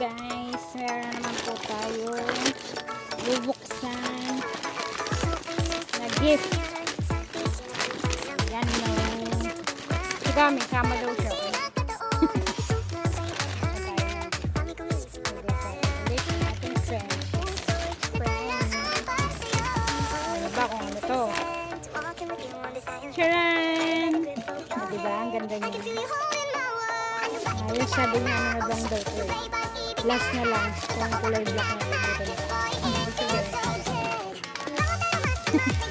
guys, meron na naman po tayo bubuksan na gift. Yan no. Si Kami, sama daw siya. Charan! Ah, diba? Ang ganda niya. Ayos sabi niya ano na bang eh. Last na lang. Kung kulay black na. Hmm, sige.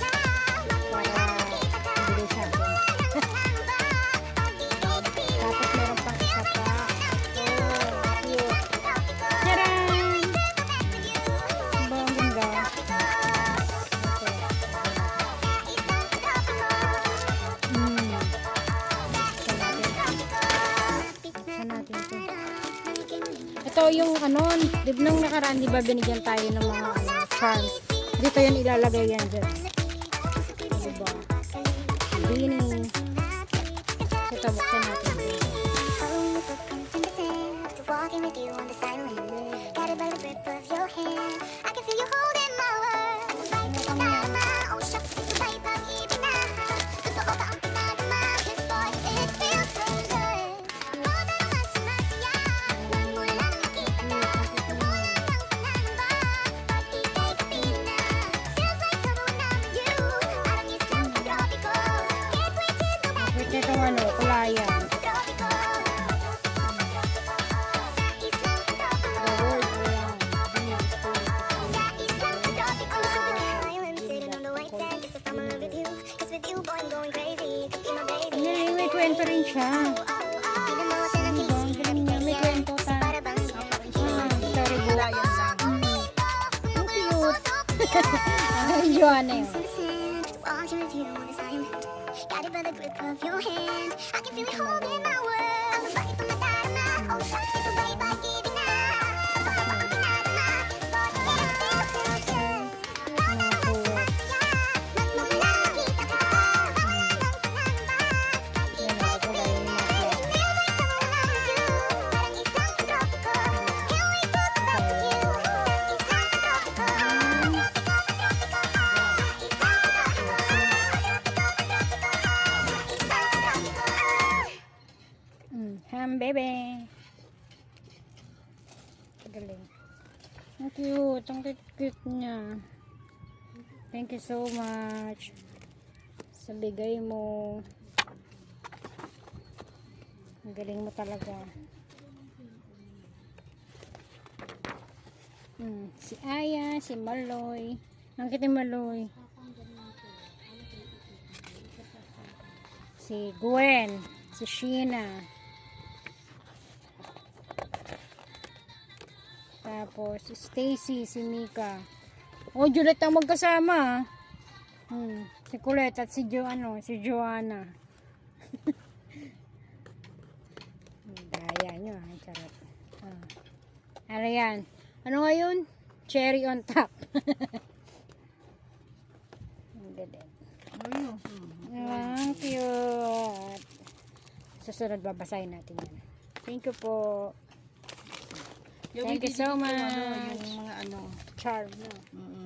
Ito yung ano, nung nakaraan, di ba binigyan tayo ng mga ano, charms. Dito yun ilalagay yan dyan. Diba? Beanie. Ito, buksan natin. Walking with you on the silent it by the grip of your hand word lang. Hindi, may kwento rin siya. Diba? Ang galing niya. May kwento ta. Ah, storybook. Ang cute. Ang Joanna yun. Guided by the grip of your hand I can feel it holding my world Ang babae ito nadarama Oh shucks, ito Baby. Galing. Ang cute. Ang cute-cute niya. Thank you so much. Sa bigay mo. Ang galing mo talaga. Mm, si Aya, si Maloy. Ang kita Maloy. Si Gwen, si Sheena. Tapos, Stacy, si Mika. Oh, Juliet ang magkasama. ah. Hmm, si Colette at si Jo, ano, si Joanna. Daya nyo, ah, charot. Ah. Ano yan? Ano ngayon? Cherry on top. Ang galing. Ang cute. Susunod babasahin natin yan. Thank you po. Yung Thank you so ko, much. Ano, yung mga ano. Charm, no? mm,